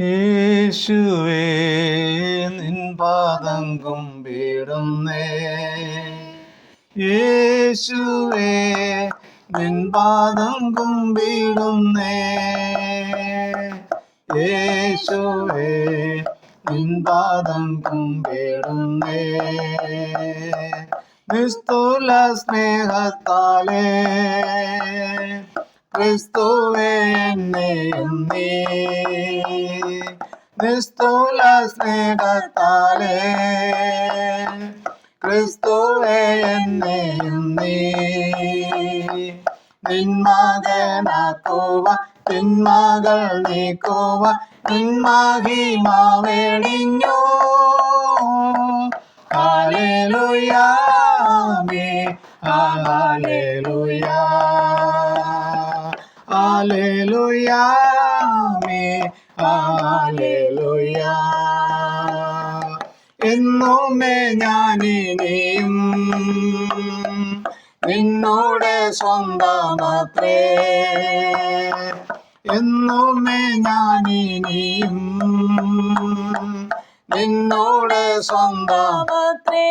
യേശുവേ നിൻ പാദം കുമ്പിടുന്നേ. യേശുവേ നിൻ പാദം കുമ്പിടുന്നേ. യേശുവേ നിൻ പാദം കുമ്പിടുന്നേ. നിസ്തുല സ്നേഹത്താലേ ക്രിസ്തുവേ നീ നിസ്തുല സ്നേഹത്താലേ. ക്രിസ്തുവേ നീ നിന്മകനാക്കുവ തിന്മകൾ നീക്കുവ നിന്മഹിമാവേടിഞ്ഞു ഹാലേലുയാമേ ഹാലേലുയാ ഹാലേലുയാമേ ഹാലേലുയാ എന്നുമേ ഞാനിനിയും നിന്നോട് സ്വന്തമാത്രേ. എന്നുമേ ഞാനിനിയും നിന്നോട് സ്വന്തമത്രേ.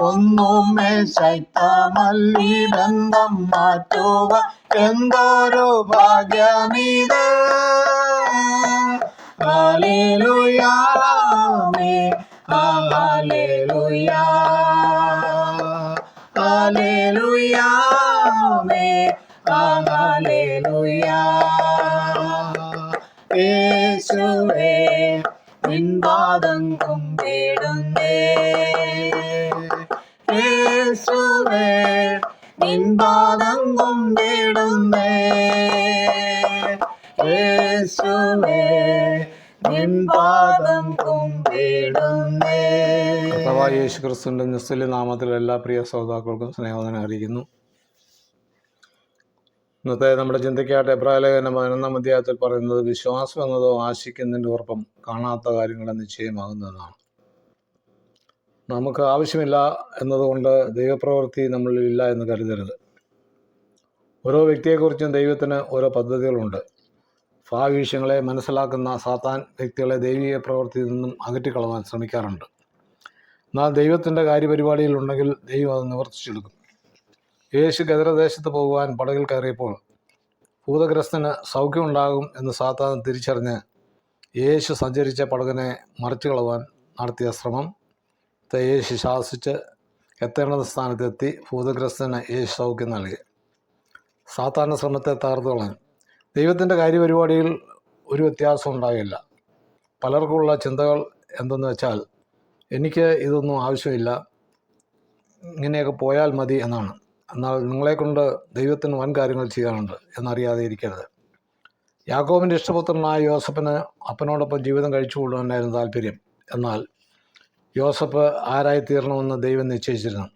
ഒന്നുമേ ശൈത്തമല്ലി ബന്ധം മാറ്റുക എന്തൊരു ഭാഗ്യമീത് ഹാലേലുയാമേ ഹാലേലുയാ ഹാലേലുയാമേ ഹാലേലുയാ യേശുവേ നിൻപാദം കുമ്പിടുന്നേ കുമ്പിടുന്നേ. കർത്താവായ യേശു ക്രിസ്തുവിന്റെ നിസ്തുല്യ നാമത്തിൽ എല്ലാ പ്രിയ ശ്രോതാക്കൾക്കും സ്നേഹവദനം അറിയിക്കുന്നു. ഇന്നത്തെ നമ്മുടെ ചിന്തയ്ക്കായിട്ട് എബ്രാലേഖന പതിനൊന്നാം അധ്യായത്തിൽ പറയുന്നത് വിശ്വാസം എന്നതോ ആശിക്കുന്നതിന്റെ ഉറപ്പം കാണാത്ത കാര്യങ്ങളെ നിശ്ചയമാകുന്നതാണ്. നമുക്ക് ആവശ്യമില്ല എന്നതുകൊണ്ട് ദൈവപ്രവൃത്തി നമ്മളിൽ ഇല്ല എന്ന് കരുതരുത്. ഓരോ വ്യക്തിയെക്കുറിച്ചും ദൈവത്തിന് ഓരോ പദ്ധതികളുണ്ട്. ഭാവിഷ്യങ്ങളെ മനസ്സിലാക്കുന്ന സാത്താൻ വ്യക്തികളെ ദൈവിക പ്രവൃത്തിയിൽ നിന്നും അകറ്റിക്കളവാൻ ശ്രമിക്കാറുണ്ട്. എന്നാൽ ദൈവത്തിന്റെ കാര്യപരിപാടിയിലുണ്ടെങ്കിൽ ദൈവം അത് നിവർത്തിച്ചെടുക്കും. യേശു ഗദരദേശത്ത് പോകുവാൻ പടകിൽ കയറിയപ്പോൾ ഭൂതഗ്രസ്തന് സൗഖ്യമുണ്ടാകും എന്ന് സാത്താൻ തിരിച്ചറിഞ്ഞ് യേശു സഞ്ചരിച്ച പടകിനെ മറിച്ചു കളവാൻ നടത്തിയ ശ്രമം യേശു ശാസിച്ച് എത്തേണ്ട സ്ഥാനത്തെത്തി ഭൂതഗ്രസ്തന് യേശു സൗഖ്യം നൽകി. സാത്താന്റെ ശ്രമത്തെ തകർത്തു കളഞ്ഞു ദൈവത്തിന്റെ കാര്യപരിപാടിയിൽ ഒരു വ്യത്യാസം ഉണ്ടാകില്ല. പലർക്കുമുള്ള ചിന്തകൾ എന്തെന്ന് വെച്ചാൽ എനിക്ക് ഇതൊന്നും ആവശ്യമില്ല ഇങ്ങനെയൊക്കെ പോയാൽ മതി എന്നാണ്. എന്നാൽ നിങ്ങളെക്കൊണ്ട് ദൈവത്തിന് വൻ കാര്യങ്ങൾ ചെയ്യാനുണ്ട് എന്നറിയാതെ ഇരിക്കരുത്. യാക്കോബിന്റെ ഇഷ്ടപുത്രനായ യോസഫിന് അപ്പനോടൊപ്പം ജീവിതം കഴിച്ചു കൊള്ളുവാനായിരുന്നു താല്പര്യം എന്നാൽ യോസഫ് ആരായി തീരണമെന്ന് ദൈവം നിശ്ചയിച്ചിരുന്നു.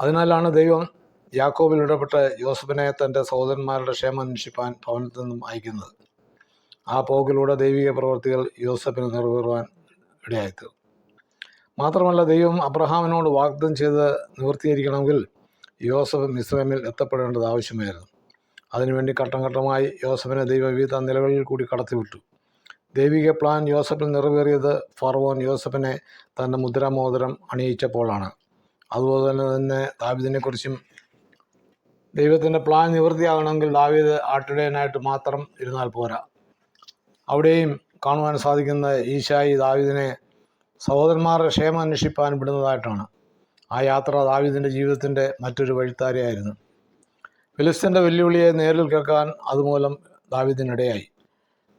അതിനാലാണ് ദൈവം യാക്കോബിൽ ഇടപെട്ട് യോസഫിനെ തന്റെ സഹോദരന്മാരുടെ ക്ഷേമം അന്വേഷിപ്പാൻ ഭവനത്തിൽ നിന്നും അയക്കുന്നത്. ആ പോക്കിലൂടെ ദൈവിക പ്രവർത്തികൾ യോസഫിന് നിറവേറുവാൻ ഇടയായിത്തീർന്നു മാത്രമല്ല ദൈവം അബ്രഹാമിനോട് വാഗ്ദം ചെയ്ത് നിവൃത്തീകരിക്കണമെങ്കിൽ യോസഫ് മിസ്രൈമിൽ എത്തപ്പെടേണ്ടത് ആവശ്യമായിരുന്നു. അതിനുവേണ്ടി ഘട്ടം ഘട്ടമായി യോസഫിനെ ദൈവവിധ വിവിധ നിലകളിൽ കൂടി കടത്തിവിട്ടു. ദൈവിക പ്ലാൻ യോസഫിൽ നിറവേറിയത് ഫറവോൻ യോസഫിനെ തന്റെ മുദ്രാമോദരം അണിയിച്ചപ്പോഴാണ്. അതുപോലെ തന്നെ ദാവിദിനെക്കുറിച്ചും ദൈവത്തിന്റെ പ്ലാൻ നിവൃത്തിയാകണമെങ്കിൽ ദാവീദ് ആട്ടിടയനായിട്ട് മാത്രം ഇരുന്നാൽ പോരാ. അവിടെയും കാണുവാൻ സാധിക്കുന്ന ഈശായി ദാവീദിനെ സഹോദരന്മാരുടെ ക്ഷേമം അന്വേഷിപ്പാൻ വിടുന്നതായിട്ടാണ് ആ യാത്ര ദാവീദിന്റെ ജീവിതത്തിന്റെ മറ്റൊരു വഴിത്താരയായിരുന്നു. ഫിലിസ്തീന്റെ വെല്ലുവിളിയെ നേരിൽ കേൾക്കാൻ അതുമൂലം ദാവീദിനിടയായി.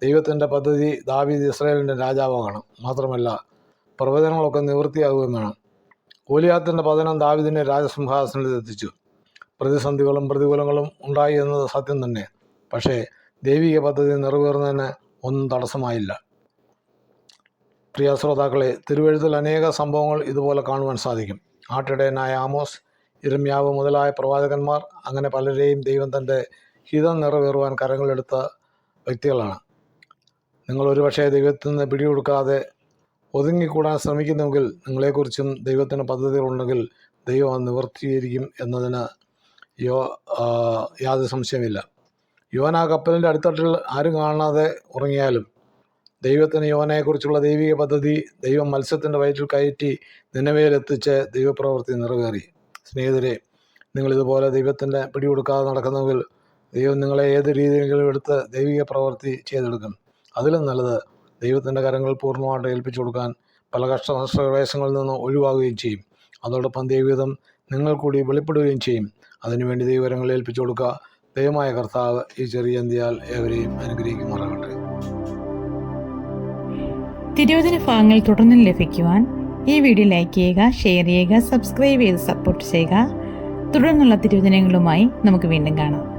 ദൈവത്തിന്റെ പദ്ധതി ദാവീദ് ഇസ്രായേലിന്റെ രാജാവാകണം. മാത്രമല്ല പ്രവചനങ്ങളൊക്കെ നിവൃത്തിയാകുകയും വേണം ഗോലിയാത്തിന്റെ പതനം ദാവീദിനെ രാജസിംഹാസനത്തിൽ എത്തിച്ചു. പ്രതിസന്ധികളും പ്രതികൂലങ്ങളും ഉണ്ടായി എന്നത് സത്യം തന്നെ. പക്ഷേ ദൈവിക പദ്ധതി നിറവേറുന്നതിന് ഒന്നും തടസ്സമായില്ല. പ്രിയ ശ്രോതാക്കളെ തിരുവഴുത്തിൽ അനേക സംഭവങ്ങൾ ഇതുപോലെ കാണുവാൻ സാധിക്കും. ആട്ടിടയനായ ആമോസ് ഇരമ്യാവ് മുതലായ പ്രവാചകന്മാർ അങ്ങനെ പലരെയും ദൈവം തന്റെ ഹിതം നിറവേറുവാൻ കരങ്ങളെടുത്ത വ്യക്തികളാണ്. നിങ്ങൾ ഒരുപക്ഷെ ദൈവത്തിൽ നിന്ന് പിടികൊടുക്കാതെ ഒതുങ്ങിക്കൂടാൻ ശ്രമിക്കുന്നുവെങ്കിൽ നിങ്ങളെക്കുറിച്ചും ദൈവത്തിന് പദ്ധതികളുണ്ടെങ്കിൽ ദൈവം അത് നിവർത്തീകരിക്കും എന്നതിന് യോ യാതൊരു സംശയമില്ല യോന കപ്പലിന്റെ അടിത്തട്ടിൽ ആരും കാണാതെ ഉറങ്ങിയാലും ദൈവത്തിന് യോനയെക്കുറിച്ചുള്ള ദൈവിക പദ്ധതി ദൈവം മത്സ്യത്തിന്റെ വയറ്റിൽ കയറ്റി നിലവിലെത്തിച്ച് ദൈവപ്രവൃത്തി നിറവേറി. സ്നേഹിതരെ നിങ്ങളിതുപോലെ ദൈവത്തിന്റെ പിടികൊടുക്കാതെ നടക്കുന്നെങ്കിൽ ദൈവം നിങ്ങളെ ഏത് രീതിയിലെങ്കിലും എടുത്ത് ദൈവിക പ്രവൃത്തി ചെയ്തെടുക്കും. അതിലും നല്ലത് ദൈവത്തിന്റെ കരങ്ങൾ പൂർണമായിട്ട് ഏൽപ്പിച്ചു കൊടുക്കാൻ പല കഷ്ട നിന്ന് ഒഴിവാകുകയും ചെയ്യും. അതോടൊപ്പം ദൈവവിധം നിങ്ങൾ കൂടി വെളിപ്പെടുകയും ചെയ്യും. അതിനുവേണ്ടി ദൈവരങ്ങൾ ഏൽപ്പിച്ചു കൊടുക്കുക ദൈവമായ കർത്താവ് ഈ ചെറിയ എന്തിയാൽ ഏവരെയും അനുഗ്രഹിക്കുമാറാകട്ടെ. തിരുവചന ഭാഗങ്ങൾ തുടർന്നും ലഭിക്കുവാൻ ഈ വീഡിയോ ലൈക്ക് ചെയ്യുക ഷെയർ ചെയ്യുക സബ്സ്ക്രൈബ് ചെയ്ത് സപ്പോർട്ട് ചെയ്യുക. തുടർന്നുള്ള തിരുവചനങ്ങളുമായി നമുക്ക് വീണ്ടും കാണാം.